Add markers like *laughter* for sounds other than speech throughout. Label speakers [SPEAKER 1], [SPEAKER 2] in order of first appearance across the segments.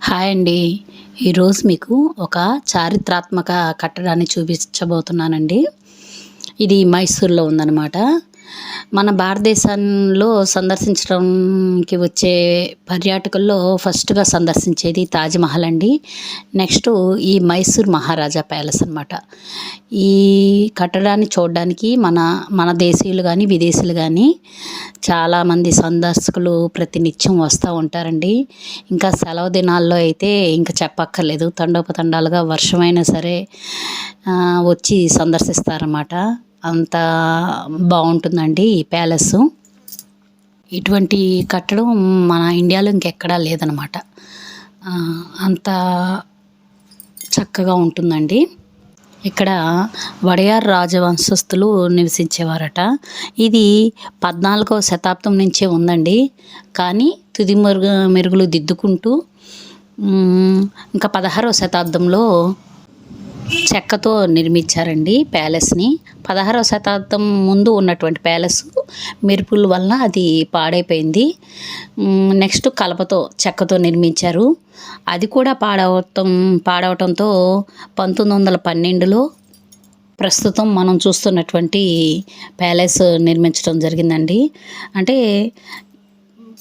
[SPEAKER 1] Hi అండి. ఈరోజు మీకు ఒక చారిత్రాత్మక కట్టడాన్ని చూపించబోతున్నానండి. ఇది మైసూర్లో ఉందన్నమాట. మన భారతదేశంలో సందర్శించడానికి వచ్చే పర్యాటకుల్లో ఫస్ట్గా సందర్శించేది తాజ్మహల్ అండి. నెక్స్ట్ ఈ మైసూర్ మహారాజా ప్యాలెస్ అనమాట ఈ కట్టడాన్ని చూడడానికి మన మన దేశీయులు కానీ విదేశీయులు కానీ చాలామంది సందర్శకులు ప్రతినిత్యం వస్తూ ఉంటారండి. ఇంకా సెలవు దినాల్లో అయితే ఇంకా చెప్పక్కర్లేదు. తండోపతండాలుగా వర్షమైనా సరే వచ్చి సందర్శిస్తారన్నమాట. అంత బాగుంటుందండి ఈ ప్యాలెస్. ఇటువంటి కట్టడం మన ఇండియాలో ఇంకెక్కడా లేదనమాట. అంత చక్కగా ఉంటుందండి. ఇక్కడ వడయార్ రాజవంశస్థులు నివసించేవారట. ఇది పద్నాలుగవ శతాబ్దం నుంచే ఉందండి. కానీ తుది మెరుగు మెరుగులు దిద్దుకుంటూ ఇంకా పదహారవ శతాబ్దంలో చెక్కతో నిర్మించారండి ప్యాలెస్ని. పదహారవ శతాబ్దం ముందు ఉన్నటువంటి ప్యాలెస్ మెరుపుల వలన అది పాడైపోయింది. నెక్స్ట్ కలపతో చెక్కతో నిర్మించారు. అది కూడా పాడవటం పాడవటంతో పంతొమ్మిది వందల పన్నెండులో ప్రస్తుతం మనం చూస్తున్నటువంటి ప్యాలెస్ నిర్మించడం జరిగిందండి. అంటే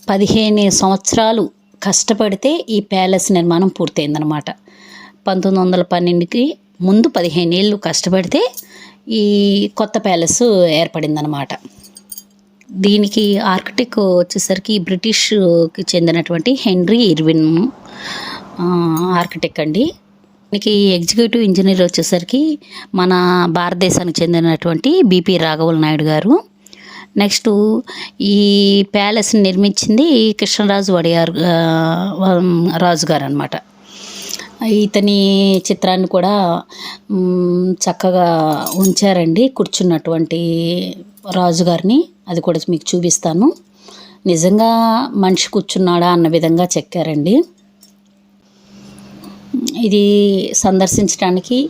[SPEAKER 1] పదిహేను సంవత్సరాలు కష్టపడితే ఈ ప్యాలెస్ నిర్మాణం పూర్తయిందనమాట. పంతొమ్మిది వందల పన్నెండుకి ముందు పదిహేను ఏళ్ళు కష్టపడితే ఈ కొత్త ప్యాలెస్ ఏర్పడిందనమాట దీనికి ఆర్కిటెక్ వచ్చేసరికి బ్రిటిష్కి చెందినటువంటి హెన్రీ ఇర్విన్ ఆర్కిటెక్ అండి. దీనికి ఎగ్జిక్యూటివ్ ఇంజనీర్ వచ్చేసరికి మన భారతదేశానికి చెందినటువంటి బీపీ రాఘవల్ నాయుడు గారు. నెక్స్ట్ ఈ ప్యాలెస్ని నిర్మించింది కృష్ణరాజు వడియారు రాజు గారు అనమాట ఇతని చిత్రాన్ని కూడా చక్కగా ఉంచారండి కూర్చున్నటువంటి రాజుగారిని. అది కూడా మీకు చూపిస్తాను. నిజంగా మనిషి కూర్చున్నాడా అన్న విధంగా చెక్కారండి. ఇది సందర్శించడానికి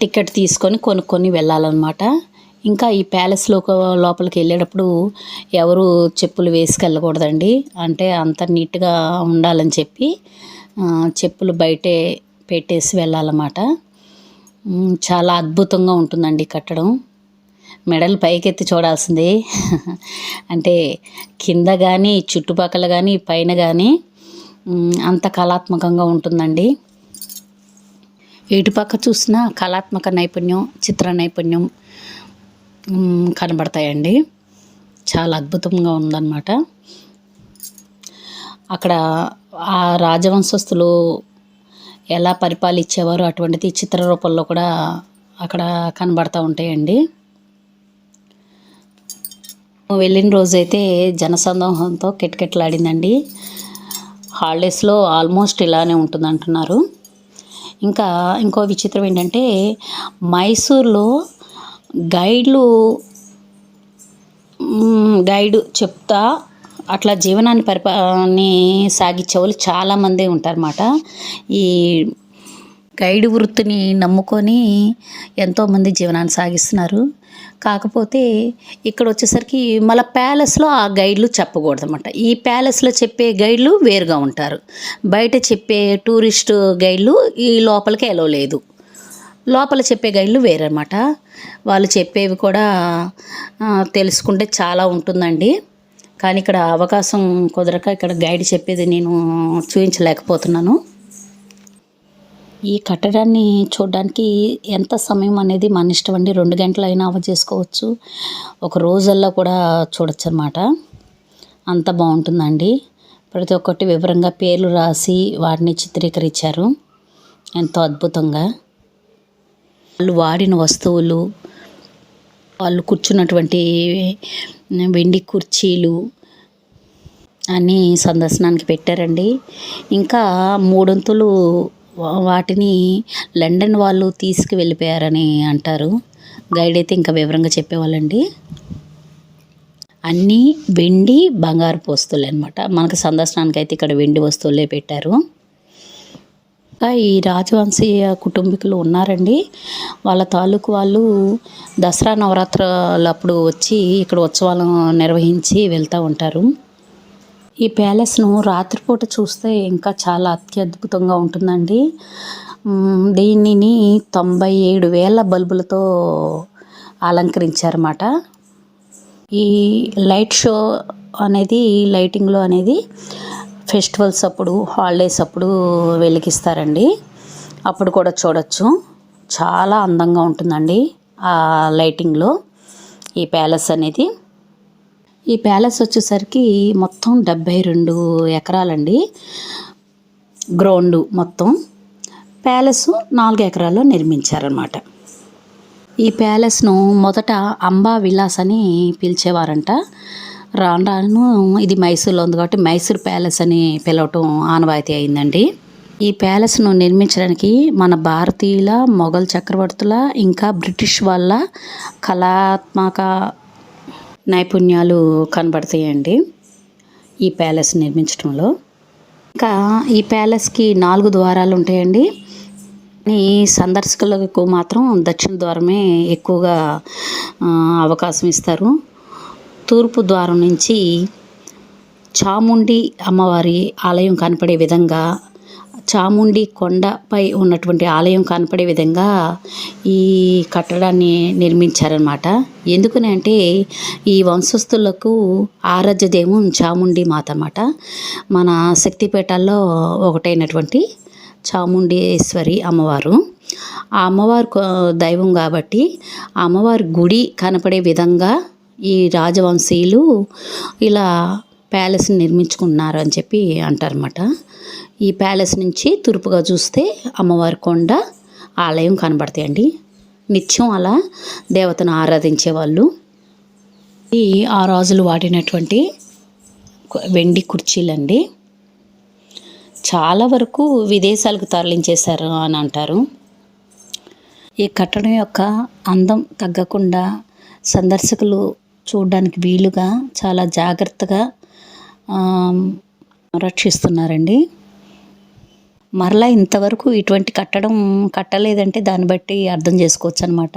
[SPEAKER 1] టికెట్ తీసుకొని కొనుక్కొని వెళ్ళాలన్నమాట. ఇంకా ఈ ప్యాలెస్లో లోపలికి వెళ్ళేటప్పుడు ఎవరు చెప్పులు వేసుకెళ్ళకూడదండి. అంటే అంత నీట్గా ఉండాలని చెప్పి చెప్పులు బయటే పెట్టేసి వెళ్ళాలన్నమాట. చాలా అద్భుతంగా ఉంటుందండి కట్టడం. మెడలు పైకెత్తి చూడాల్సిందే. *laughs* అంటే కింద కానీ చుట్టుపక్కల కానీ పైన కానీ అంత కళాత్మకంగా ఉంటుందండి. ఇటుపక్క చూసిన కళాత్మక నైపుణ్యం చిత్ర నైపుణ్యం కనబడతాయండి. చాలా అద్భుతంగా ఉందన్నమాట. అక్కడ ఆ రాజవంశస్థులు ఎలా పరిపాలించేవారు అటువంటిది చిత్ర రూపంలో కూడా అక్కడ కనబడతా ఉంటాయండి. వెళ్ళిన రోజైతే జనసందోహంతో కిటకిటలాడిందండి. హాలిడేస్లో ఆల్మోస్ట్ ఇలానే ఉంటుంది అంటున్నారు ఇంకా ఇంకో విచిత్రం ఏంటంటే మైసూర్లో గైడ్లు గైడ్ చెప్తా. అట్లా జీవనాన్ని పరిపాన్ని సాగించే వాళ్ళు చాలామంది ఉంటారన్నమాట. ఈ గైడ్ వృత్తిని నమ్ముకొని ఎంతోమంది జీవనాన్ని సాగిస్తున్నారు. కాకపోతే ఇక్కడ వచ్చేసరికి మళ్ళీ ప్యాలెస్లో ఆ గైడ్లు చెప్పకూడదు అనమాట ఈ ప్యాలెస్లో చెప్పే గైడ్లు వేరుగా ఉంటారు. బయట చెప్పే టూరిస్ట్ గైడ్లు ఈ లోపలికి ఎలవలేదు లోపల చెప్పే గైడ్లు వేరన్నమాట. వాళ్ళు చెప్పేవి కూడా తెలుసుకుంటే చాలా ఉంటుందండి. కానీ ఇక్కడ అవకాశం కుదరక ఇక్కడ గైడ్ చెప్పేది నేను చూపించలేకపోతున్నాను ఈ కట్టడాన్ని చూడడానికి ఎంత సమయం అనేది మన ఇష్టం అండి. రెండు గంటలైనా అవ చేసుకోవచ్చు. ఒక రోజల్లా కూడా చూడొచ్చు అనమాట అంత బాగుంటుందండి. ప్రతి ఒక్కటి వివరంగా పేర్లు రాసి వాటిని చిత్రీకరించారు. ఎంతో అద్భుతంగా. వాళ్ళు వాడిన వస్తువులు వాళ్ళు కూర్చున్నటువంటి వెండి కుర్చీలు అన్నీ సందర్శనానికి పెట్టారండి. ఇంకా మూడొంతులు వాటిని లండన్ వాళ్ళు తీసుకువెళ్ళిపోయారని అంటారు. గైడ్ అయితే ఇంకా వివరంగా చెప్పేవాళ్ళండి. అన్నీ వెండి బంగారు వస్తువులు అనమాట మనకు సందర్శనానికి అయితే ఇక్కడ వెండి వస్తువులే పెట్టారు. ఈ రాజవంశీయ కుటుంబీకులు ఉన్నారండి. వాళ్ళ తాలూకు వాళ్ళు దసరా నవరాత్రులప్పుడు వచ్చి ఇక్కడ ఉత్సవాలను నిర్వహించి వెళ్తూ ఉంటారు. ఈ ప్యాలెస్ను రాత్రిపూట చూస్తే ఇంకా చాలా అత్యద్భుతంగా ఉంటుందండి. దీనిని తొంభై ఏడు వేల బల్బులతో అలంకరించారన్నమాట. ఈ లైట్ షో అనేది లైటింగ్లో అనేది ఫెస్టివల్స్ అప్పుడు హాలిడేస్ అప్పుడు వెలిగిస్తారండి. అప్పుడు కూడా చూడొచ్చు. చాలా అందంగా ఉంటుందండి ఆ లైటింగ్లో ఈ ప్యాలెస్ అనేది. ఈ ప్యాలెస్ వచ్చేసరికి మొత్తం డెబ్బై రెండు ఎకరాలండి. గ్రౌండ్ మొత్తం. ప్యాలెస్ నాలుగు ఎకరాల్లో నిర్మించారనమాట ఈ ప్యాలెస్ను మొదట అంబా విలాస్ అని పిలిచేవారంట. రాను రాను ఇది మైసూర్లో ఉంది కాబట్టి మైసూర్ ప్యాలెస్ అని పిలవటం ఆనవాయితీ అయిందండి. ఈ ప్యాలెస్ను నిర్మించడానికి మన భారతీయుల మొఘల్ చక్రవర్తుల ఇంకా బ్రిటిష్ వాళ్ళ కళాత్మక నైపుణ్యాలు కనబడతాయండి ఈ ప్యాలెస్ నిర్మించడంలో ఇంకా ఈ ప్యాలెస్కి నాలుగు ద్వారాలు ఉంటాయండి. ఈ సందర్శకులకు మాత్రం దక్షిణ ద్వారమే ఎక్కువగా అవకాశం ఇస్తారు. తూర్పు ద్వారం నుంచి చాముండి అమ్మవారి ఆలయం కనపడే విధంగా చాముండి కొండపై ఉన్నటువంటి ఆలయం కనపడే విధంగా ఈ కట్టడాన్ని నిర్మించారనమాట ఎందుకని అంటే ఈ వంశస్థులకు ఆరాధ్య దైవం చాముండి మాత అన్నమాట. మన శక్తిపేటల్లో ఒకటైనటువంటి చాముండేశ్వరి అమ్మవారు. ఆ అమ్మవారు దైవం కాబట్టి అమ్మవారి గుడి కనపడే విధంగా ఈ రాజవంశీయులు ఇలా ప్యాలెస్ని నిర్మించుకున్నారు అని చెప్పి అంటారన్నమాట. ఈ ప్యాలెస్ నుంచి తూర్పుగా చూస్తే అమ్మవారి కొండ ఆలయం కనబడతాయండి. నిత్యం అలా దేవతను ఆరాధించేవాళ్ళు ఈ ఆ రాజులు వాడినటువంటి వెండి కుర్చీలండి. చాలా వరకు విదేశాలకు తరలించేశారు అని అంటారు. ఈ కట్టడం యొక్క అందం తగ్గకుండా సందర్శకులు చూడడానికి వీలుగా చాలా జాగ్రత్తగా రక్షిస్తున్నారండి. మరలా ఇంతవరకు ఇటువంటి కట్టడం కట్టలేదంటే దాన్ని బట్టి అర్థం చేసుకోవచ్చు అనమాట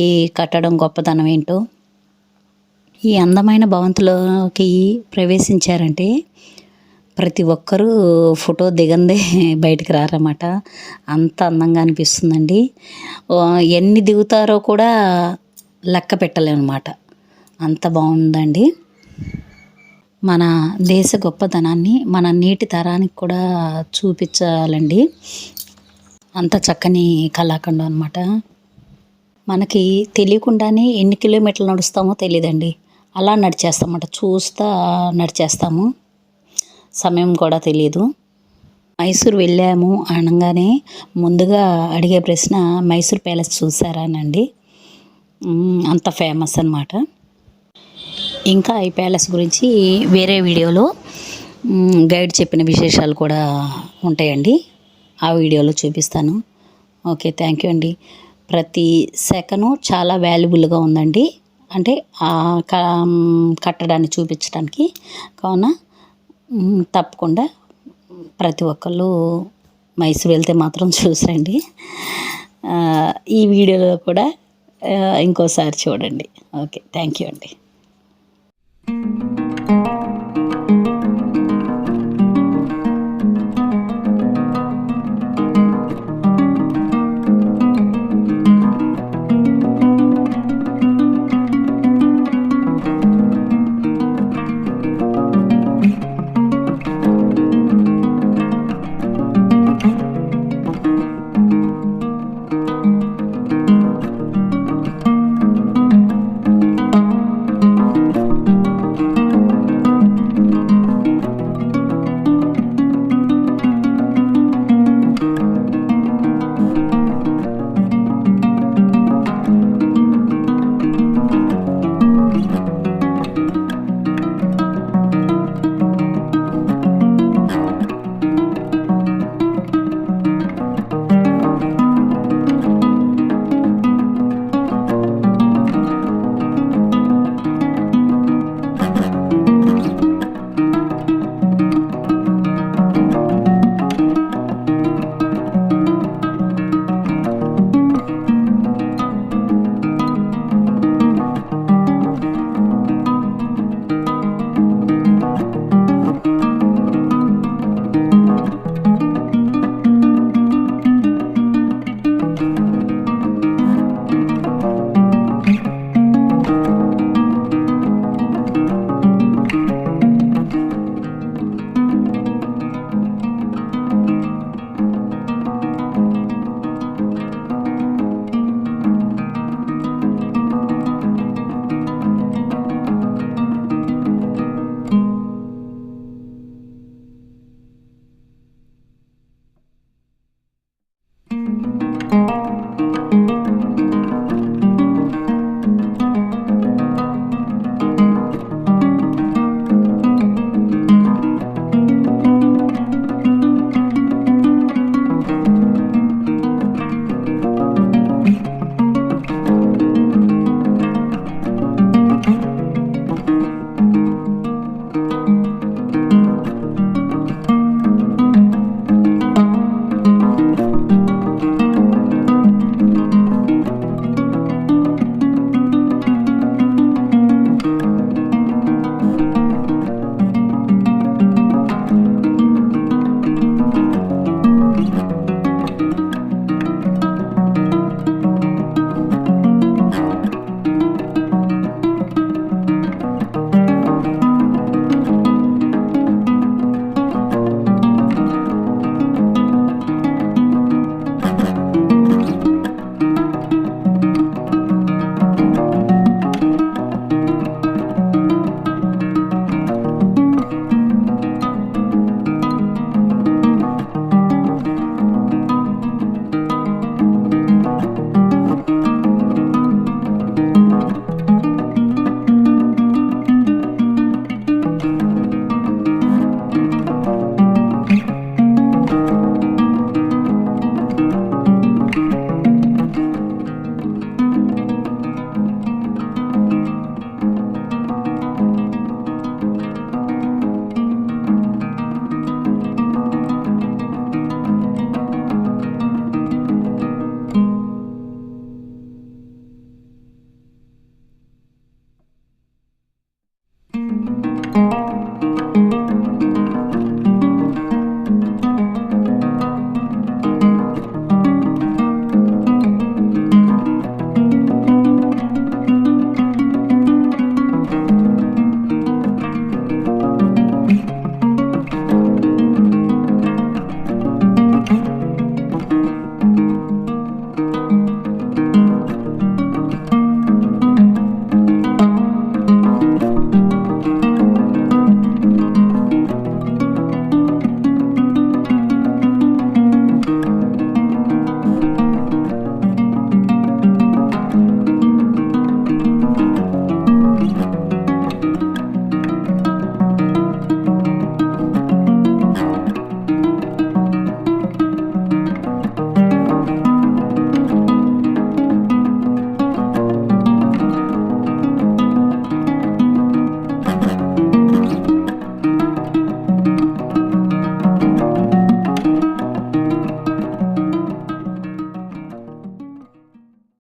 [SPEAKER 1] ఈ కట్టడం గొప్పదనం ఏంటో. ఈ అందమైన భవంతులోకి ప్రవేశించారంటే ప్రతి ఒక్కరూ ఫోటో దిగందే బయటికి రారన్నమాట. అంత అందంగా అనిపిస్తుందండి. ఎన్ని దిగుతారో కూడా లెక్క పెట్టలేమన్నమాట. అంత బాగుందండి. మన దేశ గొప్పతనాన్ని మన నేటి తరానికి కూడా చూపించాలండి. అంత చక్కని కళాఖండం అనమాట మనకి తెలియకుండానే ఎన్ని కిలోమీటర్లు నడుస్తామో తెలియదండి అలా నడిచేస్తామన్నమాట. చూస్తా నడిచేస్తాము. సమయం కూడా తెలియదు మైసూర్ వెళ్ళాము అనగానే ముందుగా అడిగే ప్రశ్న మైసూర్ ప్యాలెస్ చూసారానండి అంత ఫేమస్ అన్నమాట. ఇంకా ఈ ప్యాలెస్ గురించి వేరే వీడియోలో గైడ్ చెప్పిన విశేషాలు కూడా ఉంటాయండి. ఆ వీడియోలో చూపిస్తాను. ఓకే థ్యాంక్ యూ అండి. ప్రతి సెకను చాలా వాల్యుబుల్గా ఉందండి. అంటే ఆ క- కట్టడాన్ని చూపించడానికి కావున తప్పకుండా ప్రతి ఒక్కళ్ళు మైసూర్ వెళ్తే మాత్రం *laughs* చూసండి ఈ వీడియోలో కూడా ఇంకోసారి చూడండి. ఓకే థ్యాంక్ యూ అండి.